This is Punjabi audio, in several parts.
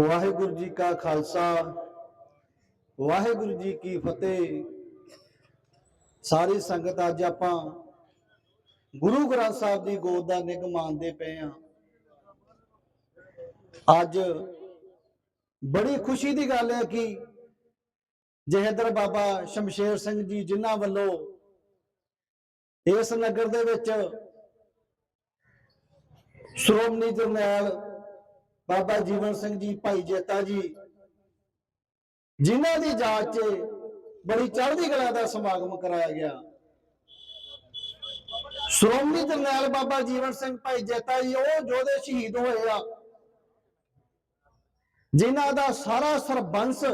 ਵਾਹਿਗੁਰੂ ਜੀ ਕਾ ਖਾਲਸਾ, ਵਾਹਿਗੁਰੂ ਜੀ ਕੀ ਫਤਿਹ। ਸਾਰੀ ਸੰਗਤ ਅੱਜ ਆਪਾਂ ਗੁਰੂ ਗ੍ਰੰਥ ਸਾਹਿਬ ਦੀ ਗੋਦ ਦਾ ਨਿਗ ਮੰਨਦੇ ਪਏ ਆ ਅੱਜ ਬੜੀ ਖੁਸ਼ੀ ਦੀ ਗੱਲ ਹੈ ਕਿ ਜਹਦਰ ਬਾਬਾ ਸ਼ਮਸ਼ੇਰ ਸਿੰਘ ਜੀ ਜਿਨ੍ਹਾਂ ਵੱਲੋਂ ਇਸ ਨਗਰ ਦੇ ਵਿੱਚ ਸ਼੍ਰੋਮਣੀ ਜਰਨੈਲ ਬਾਬਾ ਜੀਵਨ ਸਿੰਘ ਜੀ, ਭਾਈ ਜੇਤਾ ਜੀ, ਜਿਨ੍ਹਾਂ ਦੀ ਜਾਤ 'ਚ ਬੜੀ ਚੜ੍ਹਦੀ ਕਲਾ ਦਾ ਸਮਾਗਮ ਕਰਾਇਆ ਗਿਆ। ਸ਼੍ਰੋਮਣੀ ਜਰਨੈਲ ਬਾਬਾ ਜੀਵਨ ਸਿੰਘ ਭਾਈ ਜੇਤਾ ਜੀ, ਉਹ ਯੋਧੇ ਸ਼ਹੀਦ ਹੋਏ ਆ, ਜਿਨ੍ਹਾਂ ਦਾ ਸਾਰਾ ਸਰਬੰਸ,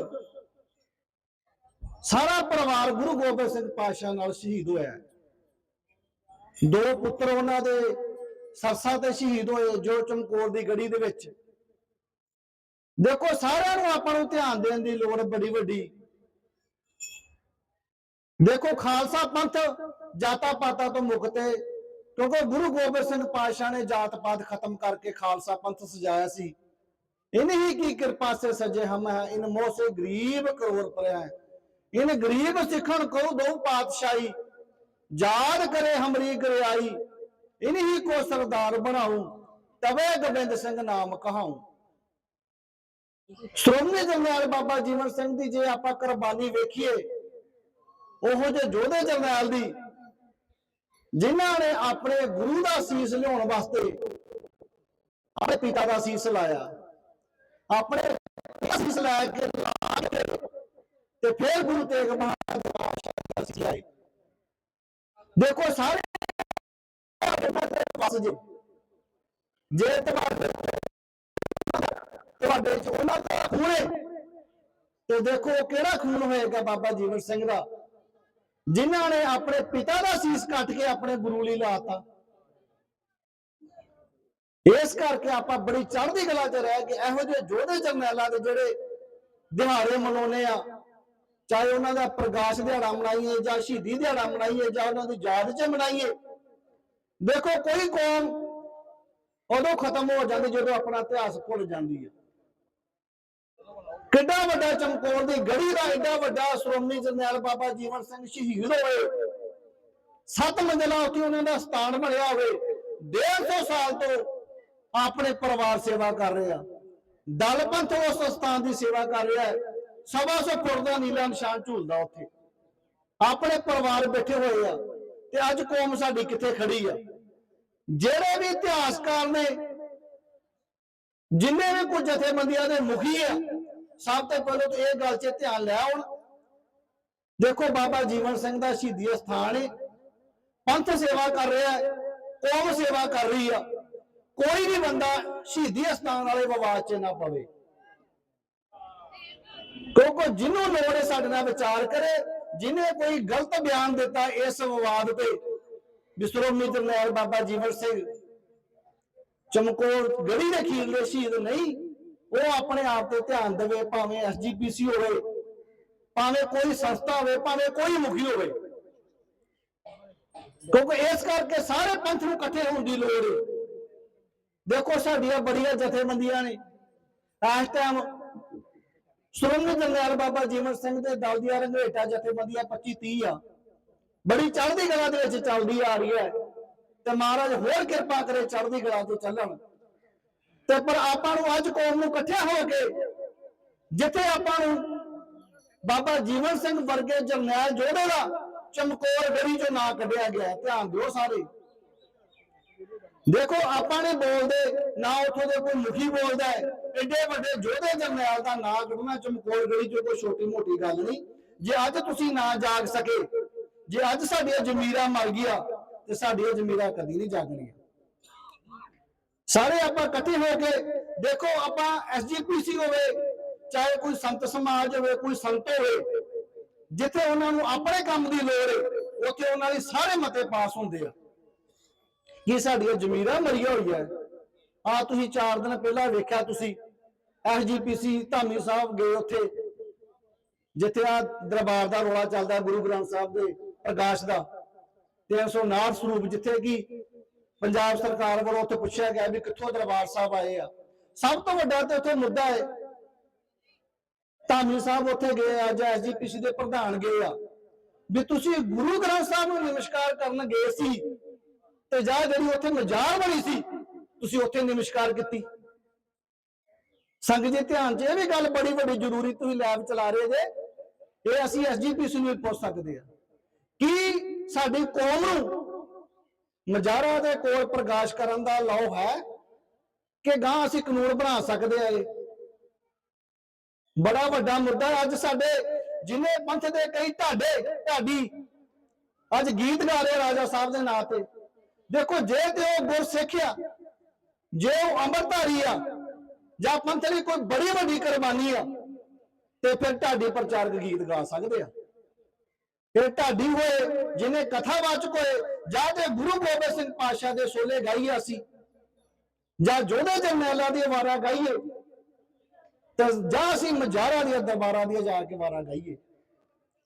ਸਾਰਾ ਪਰਿਵਾਰ ਗੁਰੂ ਗੋਬਿੰਦ ਸਿੰਘ ਪਾਤਸ਼ਾਹ ਨਾਲ ਸ਼ਹੀਦ ਹੋਇਆ ਦੋ ਪੁੱਤਰ ਉਹਨਾਂ ਦੇ ਸਰਸਾ ਤੇ ਸ਼ਹੀਦ ਹੋਏ, ਜੋ ਚਮਕੌਰ ਦੀ ਗੜੀ ਦੇ ਵਿੱਚ ਦੇਖੋ ਸਾਰਿਆਂ ਨੂੰ ਆਪਾਂ ਨੂੰ ਧਿਆਨ ਦੇਣ ਦੀ ਲੋੜ ਬੜੀ ਵੱਡੀ। ਦੇਖੋ ਖਾਲਸਾ ਪੰਥ ਜਾਤਾਂ ਪਾਤਾਂ ਤੋਂ ਮੁਕਤ ਹੈ ਕਿਉਂਕਿ ਗੁਰੂ ਗੋਬਿੰਦ ਸਿੰਘ ਪਾਤਸ਼ਾਹ ਨੇ ਜਾਤ ਪਾਤ ਖਤਮ ਕਰਕੇ ਖਾਲਸਾ ਪੰਥ ਸਜਾਇਆ ਸੀ। ਇਨਹੀ ਕੀ ਕਿਰਪਾ ਸੇ ਸਜੇ ਹਮ ਹੈ, ਇਨ ਮੋਹ ਸੇ ਗਰੀਬ ਕਰੋੜ ਪਰਿਆ ਹੈ। ਇਨ ਗਰੀਬ ਸਿੱਖਣ ਕੋ ਦੋ ਪਾਤਸ਼ਾਹੀ, ਯਾਦ ਕਰੇ ਹਮਰੀ ਗਰਿਆਈ ਇਨਹੀ ਕੋ ਸਰਦਾਰ ਬਣਾਉ, ਤਵੇ ਗੋਬਿੰਦ ਸਿੰਘ ਨਾਮ ਕਹਾਉ। ਸ਼੍ਰੋਮਣੀ ਜਰਨੈਲ ਬਾਬਾ ਜੀਵਨ ਸਿੰਘ ਦੀ ਜੇ ਆਪਾਂ ਕੁਰਬਾਨੀ ਵੇਖੀਏ, ਉਹੋ ਜਿਹੇ ਯੋਧੇ ਜਰਨੈਲ ਦੀ, ਜਿਨ੍ਹਾਂ ਨੇ ਆਪਣੇ ਗੁਰੂ ਦਾ ਸੀਸ ਲਿਆਉਣ ਵਾਸਤੇ ਆਪਣੇ ਪਿਤਾ ਦਾ ਸੀਸ ਲਾਇਆ। ਆਪਣੇ ਸੀਸ ਲੈ ਕੇ ਲਾ ਤੇ ਫਿਰ ਗੁਰੂ ਤੇਗ ਬਹਾਦਰ ਦੀ ਬਾਦਸ਼ਾਹ ਸੀ ਦੇਖੋ ਸਾਰੇ ਤੁਹਾਡੇ ਜੇ। ਜੇ ਤੁਹਾਡੇ ਤੁਹਾਡੇ ਚ ਉਹਨਾਂ ਦਾ ਖੂਨ ਹੈ। ਤੇ ਦੇਖੋ ਕਿਹੜਾ ਖੂਨ ਹੋਏਗਾ ਬਾਬਾ ਜੀਵਨ ਸਿੰਘ ਦਾ? ਜਿਨ੍ਹਾਂ ਨੇ ਆਪਣੇ ਪਿਤਾ ਦਾ ਸੀਸ ਕੱਟ ਕੇ ਆਪਣੇ ਗੁਰੂ ਲਈ ਲਾਤਾ ਇਸ ਕਰਕੇ ਆਪਾਂ ਬੜੀ ਚੜ੍ਹਦੀ ਕਲਾ 'ਚ ਰਹਿ ਕੇ ਇਹੋ ਜਿਹੇ ਯੋਧੇ ਜਰਨੈਲਾਂ ਦੇ ਜਿਹੜੇ ਦਿਹਾੜੇ ਮਨਾਉਨੇ ਆ, ਚਾਹੇ ਉਹਨਾਂ ਦਾ ਪ੍ਰਕਾਸ਼ ਦਿਹਾੜਾ ਮਨਾਈਏ ਜਾਂ ਸ਼ਹੀਦੀ ਦਿਹਾੜਾ ਮਨਾਈਏ ਜਾਂ ਉਹਨਾਂ ਦੀ ਯਾਦ 'ਚ ਮਨਾਈਏ, ਦੇਖੋ ਕੋਈ ਕੌਮ ਉਦੋਂ ਖਤਮ ਹੋ ਜਾਂਦੀ ਜਦੋਂ ਆਪਣਾ ਇਤਿਹਾਸ ਭੁੱਲ ਜਾਂਦੀ ਹੈ। ਕਿੱਡਾ ਵੱਡਾ ਚਮਕੌਰ ਦੀ ਗੜੀ ਦਾ ਐਡਾ ਵੱਡਾ ਸ਼੍ਰੋਮਣੀ ਜਰਨੈਲ ਬਾਬਾ ਜੀਵਨ ਸਿੰਘ ਸ਼ਹੀਦ ਹੋਏ। ਸੱਤ ਮੰਜ਼ਲਾ ਉੱਤੇ ਉਹਨਾਂ ਦਾ ਸਥਾਨ ਬਣਿਆ ਹੋਵੇ। 150 ਸਾਲ ਤੋਂ ਆਪਣੇ ਪਰਿਵਾਰ ਸੇਵਾ ਕਰ ਰਹੇ ਆ। ਦਲ ਪੰਥ ਉਸ ਸਥਾਨ ਦੀ ਸੇਵਾ ਕਰ ਰਿਹਾ ਹੈ। ਸਵਾ ਸੌ ਫੁੱਟ ਦਾ ਨੀਲਾ ਨਿਸ਼ਾਨ ਝੂਲਦਾ ਉੱਥੇ। ਆਪਣੇ ਪਰਿਵਾਰ ਬੈਠੇ ਹੋਏ ਆ ਤੇ ਅੱਜ ਕੌਮ ਸਾਡੀ ਕਿੱਥੇ ਖੜੀ ਆ। ਜਿਹੜੇ ਵੀ ਇਤਿਹਾਸਕਾਰ ਨੇ, ਜਿੰਨੇ ਵੀ ਕੁਝ ਜਥੇਬੰਦੀਆਂ ਦੇ ਮੁਖੀ ਆ ਸਭ ਤੋਂ ਪਹਿਲਾਂ ਤਾਂ ਇਹ ਗੱਲ 'ਚ ਧਿਆਨ ਲਿਆ ਹੁਣ ਦੇਖੋ ਬਾਬਾ ਜੀਵਨ ਸਿੰਘ ਦਾ ਸ਼ਹੀਦੀ ਸਥਾਨ ਹੈ ਪੰਥ ਸੇਵਾ ਕਰ ਰਿਹਾ ਹੈ, ਕੌਮ ਸੇਵਾ ਕਰ ਰਹੀ ਆ। ਕੋਈ ਵੀ ਬੰਦਾ ਸ਼ਹੀਦੀ ਸਥਾਨ ਵਾਲੇ ਵਿਵਾਦ 'ਚ ਨਾ ਪਵੇ। ਕਿਉਂਕਿ ਜਿਹਨੂੰ ਲੋੜ ਹੈ ਸਾਡੇ ਨਾਲ ਵਿਚਾਰ ਕਰੇ, ਜਿਹਨੇ ਕੋਈ ਗਲਤ ਬਿਆਨ ਦਿੱਤਾ ਇਸ ਵਿਵਾਦ ਤੇ। ਬਿਸਰੋਮੀ ਜਰਨੈਲ ਬਾਬਾ ਜੀਵਨ ਸਿੰਘ ਚਮਕੌਰ ਗੜੀ ਦੇ ਖੀਰ ਦੇ ਸ਼ਹੀਦ ਨਹੀਂ ਉਹ ਆਪਣੇ ਆਪ ਤੇ ਧਿਆਨ ਦੇਵੇ, ਭਾਵੇਂ ਐਸਜੀਪੀਸੀ ਹੋਵੇ, ਭਾਵੇਂ ਕੋਈ ਸੰਸਥਾ ਹੋਵੇ, ਭਾਵੇਂ ਕੋਈ ਮੁਖੀ ਹੋਵੇ। ਕਿਉਂਕਿ ਇਸ ਕਰਕੇ ਸਾਰੇ ਪੰਥ ਨੂੰ ਇਕੱਠੇ ਹੋਣ ਦੀ ਲੋੜ ਹੈ ਦੇਖੋ, ਸਾਡੀਆਂ ਬੜੀਆਂ ਜਥੇਬੰਦੀਆਂ ਨੇ। ਇਸ ਟਾਈਮ ਸ਼੍ਰੋਮਣੀ ਜਰਨੈਲ ਬਾਬਾ ਜੀਵਨ ਸਿੰਘ ਦੇ ਦਲ ਦੀਆਂ ਰੰਗੇਟਾ ਜਥੇਬੰਦੀਆਂ 25 30 ਆ। ਬੜੀ ਚੜ੍ਹਦੀ ਕਲਾ ਦੇ ਵਿੱਚ ਚੱਲਦੀ ਆ ਰਹੀ ਹੈ। ਤੇ ਮਹਾਰਾਜ ਹੋਰ ਕਿਰਪਾ ਕਰੇ ਚੜ੍ਹਦੀ ਕਲਾ ਤੇ ਚੱਲਣ। ਤੇ ਪਰ ਆਪਾਂ ਨੂੰ ਅੱਜ ਕੌਮ ਨੂੰ ਇਕੱਠਿਆ ਹੋ ਕੇ ਜਿੱਥੇ ਆਪਾਂ ਨੂੰ ਬਾਬਾ ਜੀਵਨ ਸਿੰਘ ਵਰਗੇ ਜਰਨੈਲ ਜੋੜੇ ਦਾ ਚਮਕੌਰ ਗੜੀ ਚੋਂ ਨਾ ਕੱਢਿਆ ਗਿਆ ਧਿਆਨ ਦਿਓ ਸਾਰੇ। ਦੇਖੋ, ਆਪਾਂ ਨੇ ਬੋਲਦੇ, ਨਾ ਉੱਥੋਂ ਦੇ ਕੋਈ ਮੁਖੀ ਬੋਲਦਾ ਹੈ। ਐਡੇ ਵੱਡੇ ਜੋਧੇ ਜਰਨੈਲ ਦਾ ਨਾਂ ਕੱਢਣਾ ਚਮਕੌਰ ਗੜੀ ਚੋਂ ਕੋਈ ਛੋਟੀ ਮੋਟੀ ਗੱਲ ਨਹੀਂ। ਜੇ ਅੱਜ ਤੁਸੀਂ ਨਾ ਜਾਗ ਸਕੇ, ਜੇ ਅੱਜ ਸਾਡੀਆਂ ਜ਼ਮੀਰਾਂ ਮਰ ਗਿਆ ਤੇ ਸਾਡੀਆਂ ਜ਼ਮੀਰਾਂ ਕਦੀ ਨਹੀਂ ਜਾਗਣੀਆਂ। ਸਾਰੇ ਆਪਾਂ ਇਕੱਠੇ ਹੋ ਕੇ ਦੇਖੋ ਆਪਾਂ ਐਸਜੀਪੀਸੀ ਹੋਵੇ, ਚਾਹੇ ਕੋਈ ਸੰਤ ਸਮਾਜ ਹੋਵੇ, ਕੋਈ ਸੰਤ ਹੋਵੇ, ਜਿੱਥੇ ਉਹਨਾਂ ਨੂੰ ਆਪਣੇ ਕੰਮ ਦੀ ਲੋੜ ਹੈ, ਉੱਥੇ ਉਹਨਾਂ ਦੇ ਸਾਰੇ ਮਤੇ ਪਾਸ ਹੁੰਦੇ ਆ। ਕਿ ਸਾਡੀਆਂ ਜ਼ਮੀਰਾਂ ਮਰੀਆਂ ਹੋਈਆਂ। ਆ ਤੁਸੀਂ 4 ਦਿਨ ਪਹਿਲਾਂ ਵੇਖਿਆ ਤੁਸੀਂ ਐਸਜੀਪੀਸੀ ਧਾਮੀ ਸਾਹਿਬ ਗਏ ਉੱਥੇ, ਜਿੱਥੇ ਆ ਦਰਬਾਰ ਦਾ ਰੋਲਾ ਚੱਲਦਾ ਗੁਰੂ ਗ੍ਰੰਥ ਸਾਹਿਬ ਦੇ ਪ੍ਰਕਾਸ਼ ਦਾ। 359 ਸਰੂਪ ਜਿੱਥੇ ਕਿ ਪੰਜਾਬ ਸਰਕਾਰ ਵੱਲੋਂ ਉੱਥੇ ਪੁੱਛਿਆ ਗਿਆ ਵੀ ਕਿੱਥੋਂ ਦਰਬਾਰ ਸਾਹਿਬ ਆਏ ਆ। ਸਭ ਤੋਂ ਵੱਡਾ ਤੇ ਉੱਥੇ ਮੁੱਦਾ ਹੈ, ਧਾਮੀ ਸਾਹਿਬ ਉੱਥੇ ਗਏ ਆ, ਜਾਂ ਐਸਜੀਪੀਸੀ ਦੇ ਪ੍ਰਧਾਨ ਗਏ ਆ। ਵੀ ਤੁਸੀਂ ਗੁਰੂ ਗ੍ਰੰਥ ਸਾਹਿਬ ਨੂੰ ਨਮਸਕਾਰ ਕਰਨ ਗਏ ਸੀ ਤੇ ਜਾਂ ਜਿਹੜੀ ਉੱਥੇ ਮਜ਼ਾਰ ਬਣੀ ਸੀ, ਤੁਸੀਂ ਉੱਥੇ ਨਮਸਕਾਰ ਕੀਤੀ। ਸੰਗਤ ਜੀ, ਧਿਆਨ 'ਚ ਇਹ ਵੀ ਗੱਲ ਬੜੀ ਵੱਡੀ ਜ਼ਰੂਰੀ ਤੁਸੀਂ ਲੈਬ ਚਲਾ ਰਹੇ ਜੇ, ਇਹ ਅਸੀਂ ਐਸਜੀਪੀਸੀ ਨੂੰ ਵੀ ਪੁੱਛ ਸਕਦੇ ਆ। ਕੀ ਸਾਡੀ ਕੌਮ ਨੂੰ ਮਜ਼ਾਰਾ ਦੇ ਕੋਲ ਪ੍ਰਕਾਸ਼ ਕਰਨ ਦਾ ਲਾਓ ਹੈ ਕਿ ਗਾਂ ਅਸੀਂ ਕਾਨੂੰਨ ਬਣਾ ਸਕਦੇ ਆ ਇਹ। ਬੜਾ ਵੱਡਾ ਮੁੱਦਾ ਅੱਜ ਸਾਡੇ ਜਿਨੇ ਪੰਥ ਦੇ ਕਈ ਢਾਡੇ ਢਾਡੀ ਅੱਜ ਗੀਤ ਗਾ ਰਹੇ ਰਾਜਾ ਸਾਹਿਬ ਦੇ ਨਾਂ ਤੇ। ਦੇਖੋ, ਜੇ ਤੇ ਉਹ ਗੁਰ ਸਿੱਖਿਆ ਜੇ ਉਹ ਅੰਮ੍ਰਿਤਧਾਰੀ ਆ, ਜਾਂ ਪੰਥ ਲਈ ਕੋਈ ਬੜੀ ਵੱਡੀ ਕੁਰਬਾਨੀ ਆ, ਤੇ ਫਿਰ ਢਾਡੀ ਪ੍ਰਚਾਰਕ ਗੀਤ ਗਾ ਸਕਦੇ ਆ। ਫਿਰ ਢਾਡੀ ਹੋਏ ਜਿਨੇ ਕਥਾਵਾਚਕ ਹੋਏ, ਜਾਂ ਤੇ ਗੁਰੂ ਗੋਬਿੰਦ ਸਿੰਘ ਪਾਤਸ਼ਾਹ ਦੇ ਸੋਲੇ ਗਾਈਏ ਅਸੀਂ, ਜਾਂ ਜੋਧੇ ਜਰਨੈਲਾਂ ਦੀ ਵਾਰਾਂ ਗਾਈਏ, ਤੇ ਜਾਂ ਅਸੀਂ ਮਜਾਰਾ ਦੀਆਂ ਦਰਬਾਰਾਂ ਦੀਆਂ ਜਾ ਕੇ ਵਾਰਾਂ ਗਾਈਏ।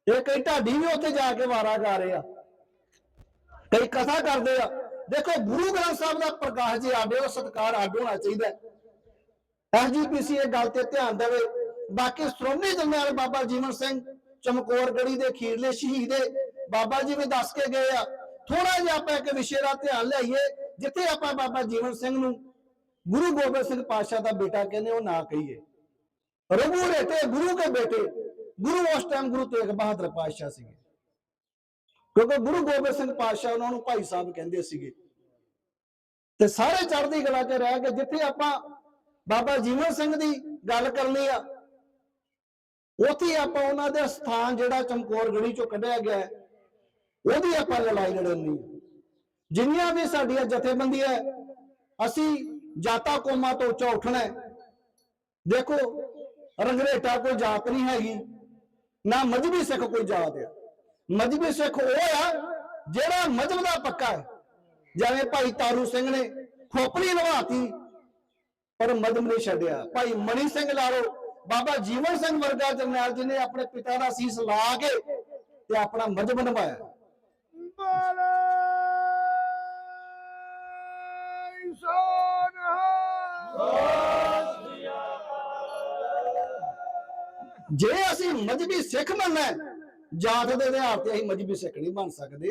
ਇਹ ਕਈ ਢਾਡੀ ਵੀ ਉੱਥੇ ਜਾ ਕੇ ਵਾਰਾਂ ਗਾ ਰਹੇ ਆ, ਕਈ ਕਥਾ ਕਰਦੇ ਆ। ਦੇਖੋ, ਗੁਰੂ ਗ੍ਰੰਥ ਸਾਹਿਬ ਦਾ ਪ੍ਰਕਾਸ਼ ਜੀ ਆਡੇ ਉਹ ਸਤਕਾਰ ਅੱਡ ਹੋਣਾ ਚਾਹੀਦਾ ਹੈ। ਐਸਜੀਪੀਸੀ ਇਹ ਗੱਲ ਤੇ ਧਿਆਨ ਦੇਵੇ। ਬਾਕੀ ਸ਼੍ਰੋਮਣੀ ਜਰਨੈਲ ਬਾਬਾ ਜੀਵਨ ਸਿੰਘ ਚਮਕੌਰ ਗੜੀ ਦੇ ਖੀਰਲੇ ਸ਼ਹੀਦੇ ਬਾਬਾ ਜੀ ਵੀ ਦੱਸ ਕੇ ਗਏ ਆ। ਥੋੜਾ ਜਿਹਾ ਆਪਾਂ ਇੱਕ ਵਿਸ਼ੇ ਦਾ ਧਿਆਨ ਲਿਆਈਏ, ਜਿੱਥੇ ਆਪਾਂ ਬਾਬਾ ਜੀਵਨ ਸਿੰਘ ਨੂੰ ਗੁਰੂ ਗੋਬਿੰਦ ਸਿੰਘ ਪਾਤਸ਼ਾਹ ਦਾ ਬੇਟਾ ਕਹਿੰਦੇ ਉਹ ਨਾ ਕਹੀਏ। ਰਘੂ ਰੇਤੇ, ਗੁਰੂ ਕੇ ਬੇਟੇ, ਗੁਰੂ ਉਸ ਟਾਈਮ ਗੁਰੂ ਤੇਗ ਬਹਾਦਰ ਪਾਤਸ਼ਾਹ ਸੀਗੇ। ਕਿਉਂਕਿ ਗੁਰੂ ਗੋਬਿੰਦ ਸਿੰਘ ਪਾਤਸ਼ਾਹ ਉਹਨਾਂ ਨੂੰ ਭਾਈ ਸਾਹਿਬ ਕਹਿੰਦੇ ਸੀਗੇ। ਤੇ ਸਾਰੇ ਚੜ੍ਹਦੀ ਕਲਾ 'ਚ ਰਹਿ ਕੇ ਜਿੱਥੇ ਆਪਾਂ ਬਾਬਾ ਜੀਵਨ ਸਿੰਘ ਦੀ ਗੱਲ ਕਰਨੀ ਆ ਉੱਥੇ ਆਪਾਂ ਉਹਨਾਂ ਦੇ ਸਥਾਨ ਜਿਹੜਾ ਚਮਕੌਰ ਗੜੀ ਚੋਂ ਕੱਢਿਆ ਗਿਆ ਉਹਦੀ ਆਪਾਂ ਲੜਾਈ ਲੜਨੀ ਜਿੰਨੀਆਂ ਵੀ ਸਾਡੀਆਂ ਜਥੇਬੰਦੀਆਂ ਅਸੀਂ ਜਾਤਾ ਕੋਮਾ ਤੋਂ ਉੱਚਾ ਉੱਠਣਾ ਦੇਖੋ, ਰੰਗਰੇਟਾ ਕੋਈ ਜਾਤ ਨਹੀਂ ਹੈਗੀ, ਨਾ ਮਜਬੀ ਸਿੱਖ ਕੋਈ ਜਾਤ ਆ ਮਜਬੀ ਸਿੱਖ ਉਹ ਆ ਜਿਹੜਾ ਮਜਬ ਦਾ ਪੱਕਾ ਹੈ। ਜਿਵੇਂ ਭਾਈ ਤਾਰੂ ਸਿੰਘ ਨੇ ਖੋਪੜੀ ਲਵਾਤੀ, ਪਰ ਮਜਬ ਨਹੀਂ ਛੱਡਿਆ। ਭਾਈ ਮਣੀ ਸਿੰਘ ਲਾ ਲਓ ਬਾਬਾ ਜੀਵਨ ਸਿੰਘ ਵਰਗਾ ਜਰਨੈਲ ਜੀ ਨੇ ਆਪਣੇ ਪਿਤਾ ਦਾ ਸੀਸ ਲਾ ਕੇ ਤੇ ਆਪਣਾ ਮਜਬ ਨਿਭਾਇਆ। ਸੋਨਹਾ ਜੇ ਅਸੀਂ ਮਜਬੀ ਸਿੱਖ ਬਣਨਾ ਹੈ, ਜਾਤ ਦੇ ਆਧਾਰ ਤੇ ਅਸੀਂ ਮਜਬੀ ਸਿੱਖ ਨਹੀਂ ਬਣ ਸਕਦੇ।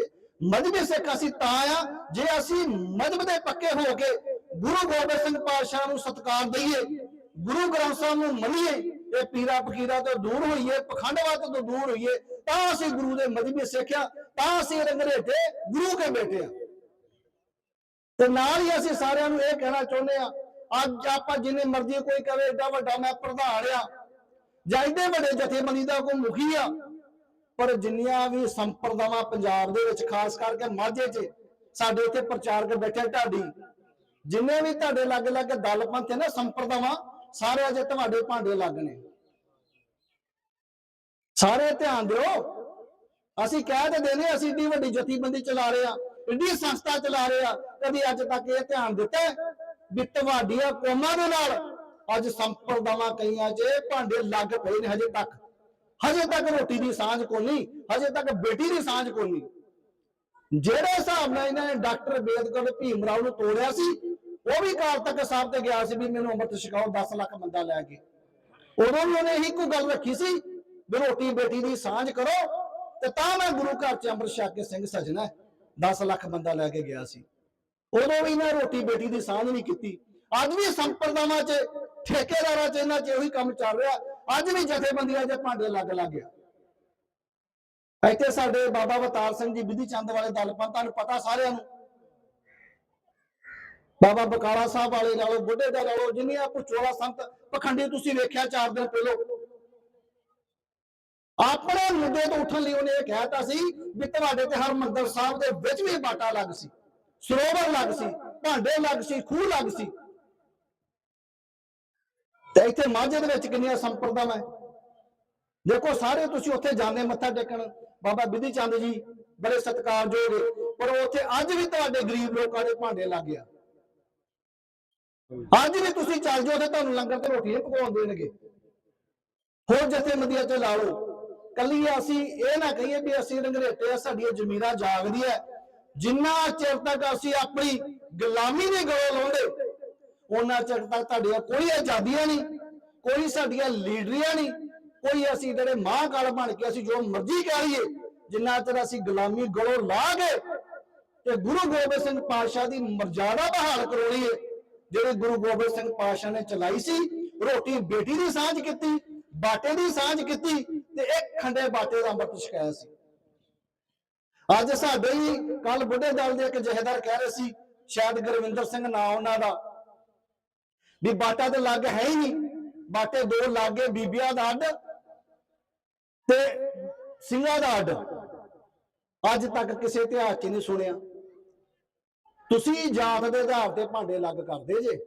ਮਜਬੀ ਸਿੱਖ ਅਸੀਂ ਤਾਂ ਆ ਜੇ ਅਸੀਂ ਮਜਬ ਦੇ ਪੱਕੇ ਹੋ ਕੇ ਗੁਰੂ ਗੋਬਿੰਦ ਸਿੰਘ ਪਾਤਸ਼ਾਹ ਨੂੰ ਸਤਿਕਾਰ ਦਈਏ ਗੁਰੂ ਗ੍ਰੰਥ ਸਾਹਿਬ ਨੂੰ ਮੰਨੀਏ ਇਹ ਪੀਰਾ ਫਕੀਰਾ ਤੋਂ ਦੂਰ ਹੋਈਏ ਪਖੰਡਵਾਦ ਤੋਂ ਦੂਰ ਹੋਈਏ, ਤਾਂ ਅਸੀਂ ਗੁਰੂ ਦੇ ਮਜਬੀ ਸਿੱਖਿਆ, ਤਾਂ ਅਸੀਂ ਰੰਗਰੇਟੇ ਗੁਰੂ ਕੇ ਬੇਟੇ ਆ ਤੇ ਨਾਲ ਹੀ ਅਸੀਂ ਸਾਰਿਆਂ ਨੂੰ ਇਹ ਕਹਿਣਾ ਚਾਹੁੰਦੇ ਆ ਅੱਜ ਆਪਾਂ ਜਿੰਨੇ ਮਰਜ਼ੀ ਕੋਈ ਕਵੇ, ਏਡਾ ਵੱਡਾ ਮੈਂ ਪ੍ਰਧਾਨ ਆ ਜਾਂ ਏਡੇ ਵੱਡੇ ਜਥੇਬੰਦੀ ਦਾ ਕੋਈ ਮੁਖੀ ਆ, ਪਰ ਜਿੰਨੀਆਂ ਵੀ ਸੰਪਰਦਾਵਾਂ ਪੰਜਾਬ ਦੇ ਵਿੱਚ ਖਾਸ ਕਰਕੇ ਮਾਝੇ 'ਚ ਸਾਡੇ ਇੱਥੇ ਪ੍ਰਚਾਰਕ ਬੈਠੇ ਢਾਡੀ, ਜਿੰਨੇ ਵੀ ਤੁਹਾਡੇ ਲਾਗੇ ਲਾਗੇ ਦਲ ਪੰਥ ਹੈ ਨਾ ਸੰਪਰਦਾਵਾਂ ਸਾਰੇ ਅਜੇ ਤੁਹਾਡੇ ਭਾਂਡੇ ਲੱਗ ਨੇ। ਸਾਰੇ ਧਿਆਨ ਦਿਓ। ਅਸੀਂ ਕਹਿ ਤੇ ਦੇਨੇ ਅਸੀਂ ਏਡੀ ਵੱਡੀ ਜਥੇਬੰਦੀ ਚਲਾ ਰਹੇ ਆ, ਏਡੀ ਸੰਸਥਾ ਚਲਾ ਰਹੇ ਆ, ਕਦੀ ਅੱਜ ਤੱਕ ਇਹ ਧਿਆਨ ਦਿੱਤਾ ਵੀ ਤੁਹਾਡੀਆਂ ਕੌਮਾਂ ਦੇ ਨਾਲ ਅੱਜ ਸੰਪਰਦਾਵਾਂ ਕਈਆਂ 'ਚ ਭਾਂਡੇ ਲੱਗ ਪਏ ਨੇ ਹਜੇ ਤੱਕ। ਹਜੇ ਤੱਕ ਰੋਟੀ ਦੀ ਸਾਂਝ ਕੋਈ ਹਜੇ ਤੱਕ ਬੇਟੀ ਦੀ ਸਾਂਝ ਕੋਈ ਜਿਹੜੇ ਹਿਸਾਬ ਨਾਲ ਇਹਨਾਂ ਨੇ ਡਾਕਟਰ ਬੇਦਕਰ ਭੀਮ ਰਾਓ ਨੂੰ ਤੋੜਿਆ ਸੀ ਉਹ ਵੀ ਕਾਲ ਤੱਕ ਸਾਹਿਬ ਤੇ ਗਿਆ ਸੀ ਵੀ ਮੈਨੂੰ ਅੰਮ੍ਰਿਤ ਛਕਾਓ 10 ਲੱਖ ਬੰਦਾ ਲੈ ਕੇ। ਉਦੋਂ ਵੀ ਉਹਨੇ ਇਹੀ ਕੋਈ ਗੱਲ ਰੱਖੀ ਸੀ ਵੀ ਰੋਟੀ ਬੇਟੀ ਦੀ ਸਾਂਝ ਕਰੋ ਤੇ ਤਾਂ ਮੈਂ ਗੁਰੂ ਘਰ ਚ ਅੰਮ੍ਰਿਤ ਛਕ ਕੇ ਸਿੰਘ ਸਜਣਾ 10 ਲੱਖ ਬੰਦਾ ਲੈ ਕੇ ਗਿਆ ਸੀ। ਉਦੋਂ ਵੀ ਇਹਨਾਂ ਰੋਟੀ ਬੇਟੀ ਦੀ ਸਾਂਝ ਨਹੀਂ ਕੀਤੀ। ਅੱਜ ਵੀ ਸੰਪਰਦਾਵਾਂ 'ਚ, ਠੇਕੇਦਾਰਾਂ 'ਚ, ਇਹਨਾਂ 'ਚ ਉਹੀ ਕੰਮ ਚੱਲ ਰਿਹਾ। ਅੱਜ ਵੀ ਜਥੇਬੰਦੀਆਂ 'ਚ ਭਾਂਡੇ ਲੱਗ ਲੱਗ ਗਿਆ ਇੱਥੇ ਸਾਡੇ ਬਾਬਾ ਅਵਤਾਰ ਸਿੰਘ ਜੀ ਵਿਧੀ ਚੰਦ ਵਾਲੇ ਦਲ ਪੰਥ ਨੂੰ ਪਤਾ ਸਾਰਿਆਂ ਨੂੰ ਬਾਬਾ ਬਕਾਲਾ ਸਾਹਿਬ ਵਾਲੇ ਨਾਲੋਂ, ਬੁੱਢੇ ਦਾ ਨਾਲੋਂ ਜਿੰਨੀਆਂ ਪੁਚੋਲਾ ਸੰਤ ਪਖੰਡੀ ਤੁਸੀਂ ਵੇਖਿਆ ਚਾਰ ਦਿਨ ਪਹਿਲਾਂ। ਆਪਣੇ ਮੁੱਦੇ ਤੋਂ ਉੱਠਣ ਲਈ ਉਹਨੇ ਇਹ ਕਹਿਤਾ ਸੀ ਵੀ ਤੁਹਾਡੇ ਤੇ ਹਰਮੰਦਰ ਸਾਹਿਬ ਦੇ ਵਿੱਚ ਵੀ ਬਾਟਾ ਲੱਗ ਸੀ, ਸਰੋਵਰ ਲੱਗ ਸੀ, ਭਾਂਡੇ ਲੱਗ ਸੀ, ਖੂਹ ਲੱਗ ਸੀ। ਤੇ ਇੱਥੇ ਮਾਝੇ ਦੇ ਵਿੱਚ ਕਿੰਨੀਆਂ ਸੰਪਰਦਾਵਾਂ ਦੇਖੋ, ਸਾਰੇ ਤੁਸੀਂ ਉੱਥੇ ਜਾਂਦੇ ਮੱਥਾ ਟੇਕਣ। ਬਾਬਾ ਬਿਧੀ ਚੰਦ ਜੀ ਬੜੇ ਸਤਿਕਾਰਯੋਗ ਪਰ ਉੱਥੇ ਅੱਜ ਵੀ ਤੁਹਾਡੇ ਗਰੀਬ ਲੋਕਾਂ ਦੇ ਭਾਂਡੇ ਲੱਗ ਗਿਆ। ਅੱਜ ਵੀ ਤੁਸੀਂ ਚੱਲ ਜਾਓ ਤੇ ਤੁਹਾਨੂੰ ਲੰਗਰ ਤੇ ਰੋਟੀ ਨਹੀਂ ਪਕਾਉਣ ਦੇਣਗੇ। ਹੋਰ ਜਥੇਬੰਦੀਆਂ ਚ ਲਾ ਲਓ। ਕੱਲੀ ਅਸੀਂ ਇਹ ਨਾ ਕਹੀਏ ਵੀ ਅਸੀਂ ਰੰਗਰੇਟੇ ਆ, ਸਾਡੀਆਂ ਜਾਗਦੀ ਹੈ ਜਿੰਨਾ ਚਿਰ ਤੱਕ ਅਸੀਂ ਆਪਣੀ ਗੁਲਾਮੀ ਦੇ ਗਲੋਂ ਲਾਉਂਦੇ ਉਹਨਾਂ ਚਿਰ ਤੱਕ ਤੁਹਾਡੀਆਂ ਕੋਈ ਆਜ਼ਾਦੀਆਂ ਨਹੀਂ, ਕੋਈ ਸਾਡੀਆਂ ਲੀਡਰੀਆਂ ਨਹੀਂ, ਕੋਈ ਅਸੀਂ ਜਿਹੜੇ ਮਾਂ ਕਾਲ ਬਣ ਕੇ ਅਸੀਂ ਜੋ ਮਰਜ਼ੀ ਕਹਿ ਲਈਏ, ਜਿੰਨਾ ਚਿਰ ਅਸੀਂ ਗੁਲਾਮੀ ਗਲੋਂ ਲਾ ਕੇ ਤੇ ਗੁਰੂ ਗੋਬਿੰਦ ਸਿੰਘ ਪਾਤਸ਼ਾਹ ਦੀ ਮਰਜ਼ਾਦਾ ਬਹਾਲ ਕਰਵਾਉਣੀ ਹੈ ਜਿਹੜੀ ਗੁਰੂ ਗੋਬਿੰਦ ਸਿੰਘ ਪਾਤਸ਼ਾਹ ਨੇ ਚਲਾਈ ਸੀ, ਰੋਟੀ ਬੇਟੀ ਦੀ ਸਾਂਝ ਕੀਤੀ, ਬਾਟੇ ਦੀ ਸਾਂਝ ਕੀਤੀ ਤੇ ਇੱਕ ਖੰਡੇ ਬਾਟੇ ਦਾ ਅੰਮ੍ਰਿਤ ਛਕਾਇਆ ਸੀ। ਅੱਜ ਸਾਡੇ ਹੀ ਕੱਲ ਬੁੱਢੇ ਦਲ ਦੇ ਇੱਕ ਜਹੇਦਾਰ ਕਹਿ ਰਹੇ ਸੀ, ਸ਼ਾਇਦ ਗੁਰਵਿੰਦਰ ਸਿੰਘ ਨਾਂ ਉਹਨਾਂ ਦਾ, ਵੀ ਬਾਟਾ ਤੇ ਲੱਗ ਹੈ ਹੀ ਨਹੀਂ, ਬਾਟੇ ਦੋ ਲਾਗੇ ਬੀਬੀਆਂ ਦਾ ਅੱਡ ਤੇ ਸਿੰਘਾਂ ਦਾ ਅੱਡ। ਅੱਜ ਤੱਕ ਕਿਸੇ ਇਤਿਹਾਸ 'ਚ ਨਹੀਂ ਸੁਣਿਆ। ਤੁਸੀਂ ਜਾਤ ਦੇ ਆਧਾਰ ਤੇ ਭਾਂਡੇ ਅਲੱਗ ਕਰਦੇ ਜੇ।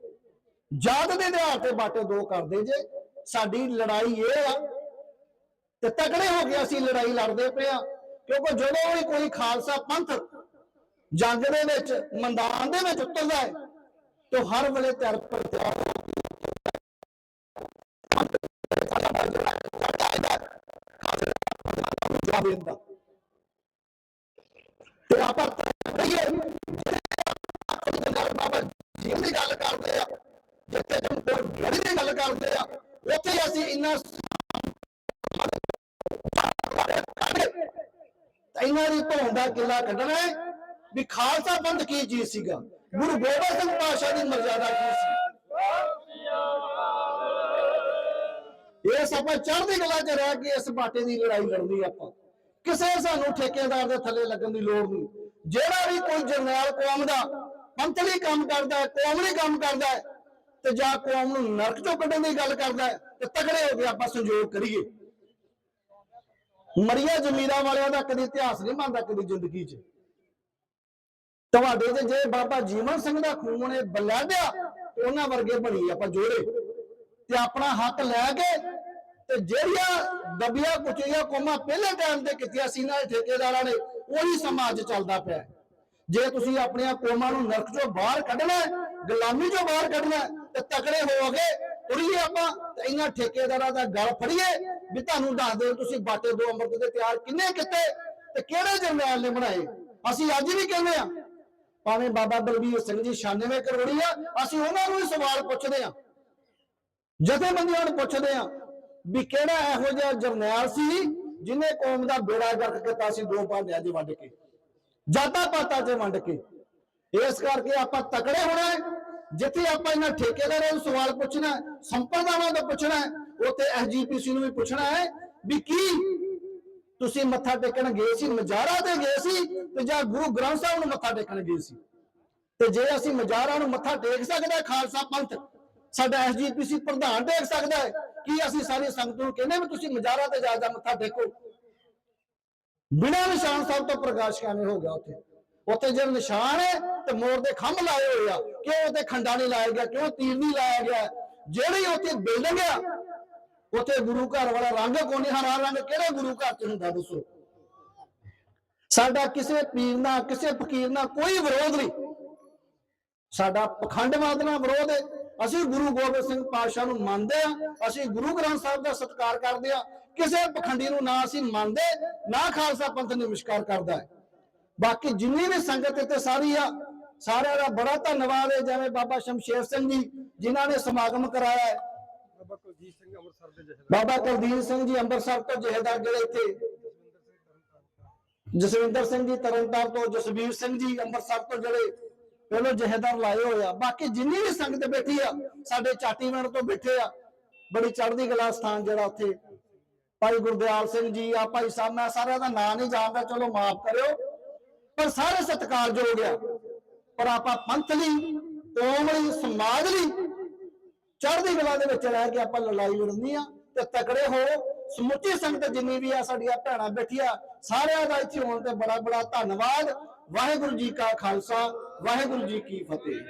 ਜਾਤ ਦੇ ਆਧਾਰ ਤੇ ਬਾਟੇ ਦੋ ਕਰਦੇ ਜੇ। ਸਾਡੀ ਲੜਾਈ ਇਹ ਆ ਤੇ ਤਕੜੇ ਹੋ ਕੇ ਅਸੀਂ ਲੜਾਈ ਲੜਦੇ ਪਏ ਆ। ਕਿਉਂਕਿ ਜਦੋਂ ਵੀ ਕੋਈ ਖਾਲਸਾ ਪੰਥ ਜੰਗ ਦੇ ਵਿੱਚ, ਮੈਦਾਨ ਦੇ ਵਿੱਚ ਉਤਰਦਾ ਹੈ, ਤੇ ਹਰ ਵੇਲੇ ਤਿਆਰ ਪਰ ਤਿਆਰ ਤੇ ਆਪਾਂ ਜੰਪੁਰ ਦੀ ਗੱਲ ਕਰਦੇ ਆ। ਉੱਥੇ ਅਸੀਂ ਇੰਨਾ ਇਹਨਾਂ ਦੀ ਧੌਣ ਦਾ ਕਿਲਾ ਕੱਢਣਾ ਵੀ ਖਾਲਸਾ ਪੰਥ ਕੀ ਚੀਜ਼ ਸੀਗਾ। ਗੁਰੂ ਗੋਬਿੰਦ ਸਿੰਘ ਪਾਤਸ਼ਾਹ ਦੀ ਮਰਜ਼ਾਦਾ ਕੀ ਸੀ। ਇਸ ਆਪਾਂ ਚੜ੍ਹਦੀ ਕਲਾ 'ਚ ਰਹਿ ਕੇ ਇਸ ਬਾਟੇ ਦੀ ਲੜਾਈ ਲੜਨੀ ਆਪਾਂ। ਕਿਸੇ ਸਾਨੂੰ ਠੇਕੇਦਾਰ ਦੇ ਥੱਲੇ ਲੱਗਣ ਦੀ ਲੋੜ ਨਹੀਂ। ਜਿਹੜਾ ਵੀ ਕੋਈ ਜਰਨੈਲ ਕੌਮ ਦਾ ਪੰਥਲੀ ਕੰਮ ਕਰਦਾ ਹੈ ਕੌਮੀ ਕੰਮ ਕਰਦਾ ਤੇ ਜਾਂ ਕੌਮ ਨੂੰ ਨਰਕ ਚੋਂ ਕੱਢਣ ਦੀ ਗੱਲ ਕਰਦਾ ਹੈ ਤੇ ਤਗੜੇ ਹੋ ਕੇ ਆਪਾਂ ਸੰਯੋਗ ਕਰੀਏ। ਮਰੀਆ ਜ਼ਮੀਰਾਂ ਵਾਲਿਆਂ ਦਾ ਕਦੀ ਇਤਿਹਾਸ ਨਹੀਂ ਮੰਨਦਾ ਕਦੀ ਜ਼ਿੰਦਗੀ 'ਚ। ਤੁਹਾਡੇ ਤੇ ਜੇ ਬਾਬਾ ਜੀਵਨ ਸਿੰਘ ਦਾ ਖੂਨ ਇਹ ਬਲੈਦਿਆ ਤੇ ਉਹਨਾਂ ਵਰਗੇ ਬਣੀ ਆਪਾਂ ਜੋੜੇ। ਤੇ ਆਪਣਾ ਹੱਕ ਲੈ ਕੇ ਤੇ ਜਿਹੜੀਆਂ ਦਬੀਆਂ ਕੁਚੀਆਂ ਕੋਮਾ ਪਹਿਲੇ ਟਾਈਮ ਤੇ ਕੀਤੀਆਂ ਸੀ ਨਾ ਇਹ ਠੇਕੇਦਾਰਾਂ ਨੇ, ਉਹੀ ਸਮਾਜ ਚੱਲਦਾ ਪਿਆ। ਜੇ ਤੁਸੀਂ ਆਪਣੀਆਂ ਕੋਮਾਂ ਨੂੰ ਨਰਕ ਚੋਂ ਬਾਹਰ ਕੱਢਣਾ ਗੁਲਾਮੀ ਚੋਂ ਬਾਹਰ ਕੱਢਣਾ ਤੇ ਤਕੜੇ ਹੋਵੋਗੇ ਉਰੀਏ ਆਪਾਂ, ਤੇ ਇਹਨਾਂ ਠੇਕੇਦਾਰਾਂ ਦਾ ਗਲ ਫੜੀਏ, ਵੀ ਤੁਹਾਨੂੰ ਦੱਸ ਦਿਓ ਤੁਸੀਂ ਬਾਟੇ ਦੋ ਅੰਮ੍ਰਿਤ ਦੇ ਤਿਆਰ ਕਿੰਨੇ ਕੀਤੇ ਤੇ ਕਿਹੜੇ ਜਰਨੈਲ ਨੇ ਬਣਾਏ। ਅਸੀਂ ਅੱਜ ਵੀ ਕਹਿੰਦੇ ਆ ਭਾਵੇਂ ਬਾਬਾ ਬਲਬੀਰ ਸਿੰਘ ਜੀ 96 ਕਰੋੜੀ ਆ, ਅਸੀਂ ਉਹਨਾਂ ਨੂੰ ਹੀ ਸਵਾਲ ਪੁੱਛਦੇ ਆ ਜਥੇਬੰਦੀਆਂ ਨੂੰ ਪੁੱਛਦੇ ਆ ਵੀ ਕਿਹੜਾ ਇਹੋ ਜਿਹਾ ਜਰਨੈਲ ਸੀ ਜਿਹਨੇ ਕੌਮ ਦਾ ਬੇੜਾ ਗਰਕ ਕੀਤਾ ਸੀ ਦੋ ਭਾਂਡਿਆਂ 'ਚ ਵੰਡ ਕੇ ਜਾਤਾਂ ਪਾਤਾਂ 'ਚ ਵੰਡ ਕੇ। ਇਸ ਕਰਕੇ ਆਪਾਂ ਤਕੜੇ ਹੋਣਾ ਜਿੱਥੇ ਆਪਾਂ ਇਹਨਾਂ ਠੇਕੇਦਾਰਾਂ ਨੂੰ ਸਵਾਲ ਪੁੱਛਣਾ ਸੰਪਰਦਾਵਾਂ ਤੋਂ ਪੁੱਛਣਾ ਉੱਥੇ ਐਸਜੀਪੀਸੀ ਨੂੰ ਵੀ ਪੁੱਛਣਾ ਹੈ ਵੀ ਕੀ ਤੁਸੀਂ ਮੱਥਾ ਟੇਕਣ ਗਏ ਸੀ ਮਜਾਰਾ ਤੇ ਗਏ ਸੀ ਤੇ ਜਾਂ ਗੁਰੂ ਗ੍ਰੰਥ ਸਾਹਿਬ ਨੂੰ ਮੱਥਾ ਟੇਕਣ ਗਏ ਸੀ? ਤੇ ਜੇ ਅਸੀਂ ਮਜਾਰਾ ਨੂੰ ਮੱਥਾ ਟੇਕ ਸਕਦੇ ਹਾਂ, ਖਾਲਸਾ ਪੰਥ, ਸਾਡਾ ਐਸਜੀਪੀਸੀ ਪ੍ਰਧਾਨ ਟੇਕ ਸਕਦਾ ਹੈ, ਕੀ ਅਸੀਂ ਸਾਰੀ ਸੰਗਤ ਨੂੰ ਕਹਿੰਦੇ ਵੀ ਤੁਸੀਂ ਮਜਾਰਾ ਤੇ ਜਾ ਜਾ ਮੱਥਾ ਟੇਕੋ? ਬਿਨਾਂ ਨਿਸ਼ਾਨ ਸਾਹਿਬ ਤੋਂ ਪ੍ਰਕਾਸ਼ ਕਿਵੇਂ ਹੋ ਗਿਆ ਉੱਥੇ? ਉੱਥੇ ਜੇ ਨਿਸ਼ਾਨ ਹੈ ਤੇ ਮੋਰ ਦੇ ਖੰਭ ਲਾਏ ਹੋਏ ਆ। ਕਿਉਂ ਉੱਥੇ ਖੰਡਾ ਨਹੀਂ ਲਾਇਆ ਗਿਆ? ਕਿਉਂ ਤੀਰ ਨਹੀਂ ਲਾਇਆ ਗਿਆ? ਜਿਹੜੀ ਉੱਥੇ ਬਿਲਡਿੰਗ ਆ, ਉੱਥੇ ਗੁਰੂ ਘਰ ਵਾਲਾ ਰੰਗ ਕੋਨੀ, ਹਰਾ ਰੰਗ ਕਿਹੜੇ ਗੁਰੂ ਘਰ ਚ ਹੁੰਦਾ ਦੱਸੋ? ਸਾਡਾ ਕਿਸੇ ਪੀਰ ਨਾਲ, ਕਿਸੇ ਫਕੀਰ ਨਾਲ ਕੋਈ ਵਿਰੋਧ ਨਹੀਂ। ਸਾਡਾ ਪਖੰਡਵਾਦ ਨਾਲ ਵਿਰੋਧ ਹੈ। ਅਸੀਂ ਗੁਰੂ ਗੋਬਿੰਦ ਸਿੰਘ ਪਾਤਸ਼ਾਹ ਨੂੰ ਮੰਨਦੇ ਆ ਅਸੀਂ ਗੁਰੂ ਗ੍ਰੰਥ ਸਾਹਿਬ ਦਾ ਸਤਿਕਾਰ ਕਰਦੇ ਆ ਕਿਸੇ ਪਖੰਡੀ ਨੂੰ ਨਾ ਅਸੀਂ ਮੰਨਦੇ, ਨਾ ਖਾਲਸਾ ਪੰਥ ਨਮਸਕਾਰ ਕਰਦਾ ਹੈ। ਬਾਕੀ ਜਿੰਨੀ ਵੀ ਸੰਗਤ ਇੱਥੇ ਸਾਰੀ ਆ ਸਾਰਿਆਂ ਦਾ ਬੜਾ ਧੰਨਵਾਦ ਹੈ ਜਿਵੇਂ ਬਾਬਾ ਸ਼ਮਸ਼ੇਰ ਸਿੰਘ ਜੀ ਜਿਨ੍ਹਾਂ ਨੇ ਸਮਾਗਮ ਕਰਾਇਆ ਹੈ। ਬਾਬਾ ਕੁਲਜੀਤ ਸਿੰਘ ਅੰਮ੍ਰਿਤਸਰ ਦੇ ਜਥੇਦਾਰ ਬਾਬਾ ਕੁਲਦੀਪ ਸਿੰਘ ਜੀ ਅੰਮ੍ਰਿਤਸਰ ਤੋਂ ਜਹੇਦਾਰ ਜਿਹੜੇ ਇੱਥੇ। ਜਸਵਿੰਦਰ ਸਿੰਘ ਜੀ ਤਰਨਤਾਰਨ ਤੋਂ ਜਸਵੀਰ ਸਿੰਘ ਜੀ ਅੰਮ੍ਰਿਤਸਰ ਤੋਂ ਜਿਹੜੇ ਪਹਿਲੋਂ ਜਹੇਦਾਰ ਲਾਏ ਹੋਏ ਆ। ਬਾਕੀ ਜਿੰਨੀ ਵੀ ਸੰਗਤ ਬੈਠੀ ਆ ਸਾਡੇ ਚਾਟੀਵਿੰਡ ਤੋਂ ਬੈਠੇ ਆ ਬੜੀ ਚੜ੍ਹਦੀ ਕਲਾ ਸਥਾਨ ਜਿਹੜਾ ਉੱਥੇ। ਭਾਈ ਗੁਰਦਿਆਲ ਸਿੰਘ ਜੀ ਆ ਭਾਈ ਸਾਹਿਬ ਮੈਂ ਸਾਰਿਆਂ ਦਾ ਨਾਂ ਨਹੀਂ ਜਾਣਦਾ ਚਲੋ ਮਾਫ ਕਰਿਓ। ਪਰ ਸਾਰੇ ਸਤਿਕਾਰਯੋਗ ਆ ਪਰ ਆਪਾਂ ਪੰਥ ਲਈ, ਕੌਮ ਲਈ, ਸਮਾਜ ਲਈ ਚੜ੍ਹਦੀ ਕਲਾ ਦੇ ਵਿੱਚ ਰਹਿ ਕੇ ਆਪਾਂ ਲੜਾਈ ਲੜਨੀ ਆ ਤੇ ਤਕੜੇ ਹੋ, ਸਮੁੱਚੀ ਸੰਗਤ ਜਿੰਨੀ ਵੀ ਆ ਸਾਡੀਆਂ ਭੈਣਾਂ ਬੈਠੀਆਂ, ਸਾਰਿਆਂ ਦਾ ਇੱਥੇ ਹੋਣ ਤੇ ਬੜਾ ਬੜਾ ਧੰਨਵਾਦ। ਵਾਹਿਗੁਰੂ ਜੀ ਕਾ ਖਾਲਸਾ, ਵਾਹਿਗੁਰੂ ਜੀ ਕੀ ਫਤਿਹ।